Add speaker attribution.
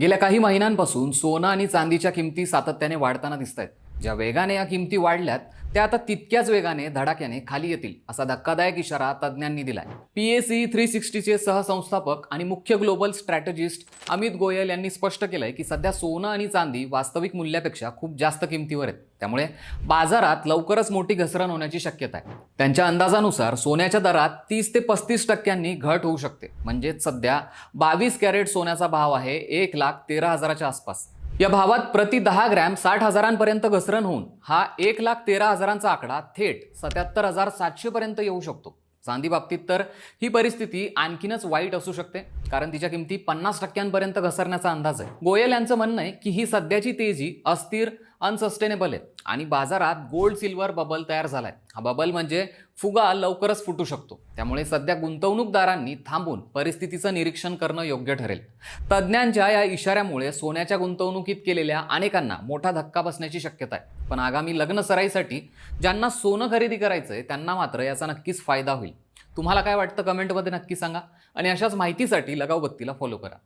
Speaker 1: गेल्या काही महिन्यांपासून सोनं आणि चांदीच्या किमती सातत्याने वाढताना दिसत आहेत ज्या वेगाने या किमती वाढल्यात त्या आता तितक्याच वेगाने धडाक्याने खाली येतील असा धक्कादायक इशारा तज्ज्ञांनी दिलाय. पी एस सी थ्री सिक्स्टीचे सहसंस्थापक आणि मुख्य ग्लोबल स्ट्रॅटेजिस्ट अमित गोयल यांनी स्पष्ट केलंय की सध्या सोनं आणि चांदी वास्तविक मूल्यापेक्षा खूप जास्त किमतीवर आहेत. त्यामुळे बाजारात लवकरच मोठी घसरण होण्याची शक्यता आहे. त्यांच्या अंदाजानुसार सोन्याच्या दरात तीस ते पस्तीस टक्क्यांनी घट होऊ शकते. म्हणजेच सध्या बावीस कॅरेट सोन्याचा भाव आहे एक लाख तेरा हजाराच्या आसपास. या भावात प्रति दहा ग्रॅम साठ हजारांपर्यंत घसरण होऊन हा एक लाख तेरा हजारांचा आकडा थेट सत्याहत्तर हजार सातशे पर्यंत येऊ शकतो. चांदी बाबतीत तर ही परिस्थिती आणखीनच वाईट असू शकते. कारण तिच्या किमती पन्नास टक्क्यांपर्यंत घसरण्याचा अंदाज आहे. गोयल यांचं म्हणणं आहे की ही सध्याची तेजी अस्थिर अनसस्टेनेबल आहे. आणि बाजारात गोल्ड सिल्वर बबल तयार झालाय. हा बबल म्हणजे फुगा लवकरच फुटू शकतो. त्यामुळे सध्या गुंतवणूकदारांनी थांबून परिस्थितीचं निरीक्षण करणं योग्य ठरेल. तज्ज्ञांच्या या इशाऱ्यामुळे सोन्याच्या गुंतवणुकीत केलेल्या अनेकांना मोठा धक्का बसण्याची शक्यता आहे. पण आगामी लग्न सराईसाठी ज्यांना सोनं खरेदी करायचंय त्यांना मात्र याचा नक्कीच फायदा होईल. तुम्हाला काय वाटतं कमेंटमध्ये नक्की सांगा. आणि अशाच माहितीसाठी लगाव बत्तीला फॉलो करा.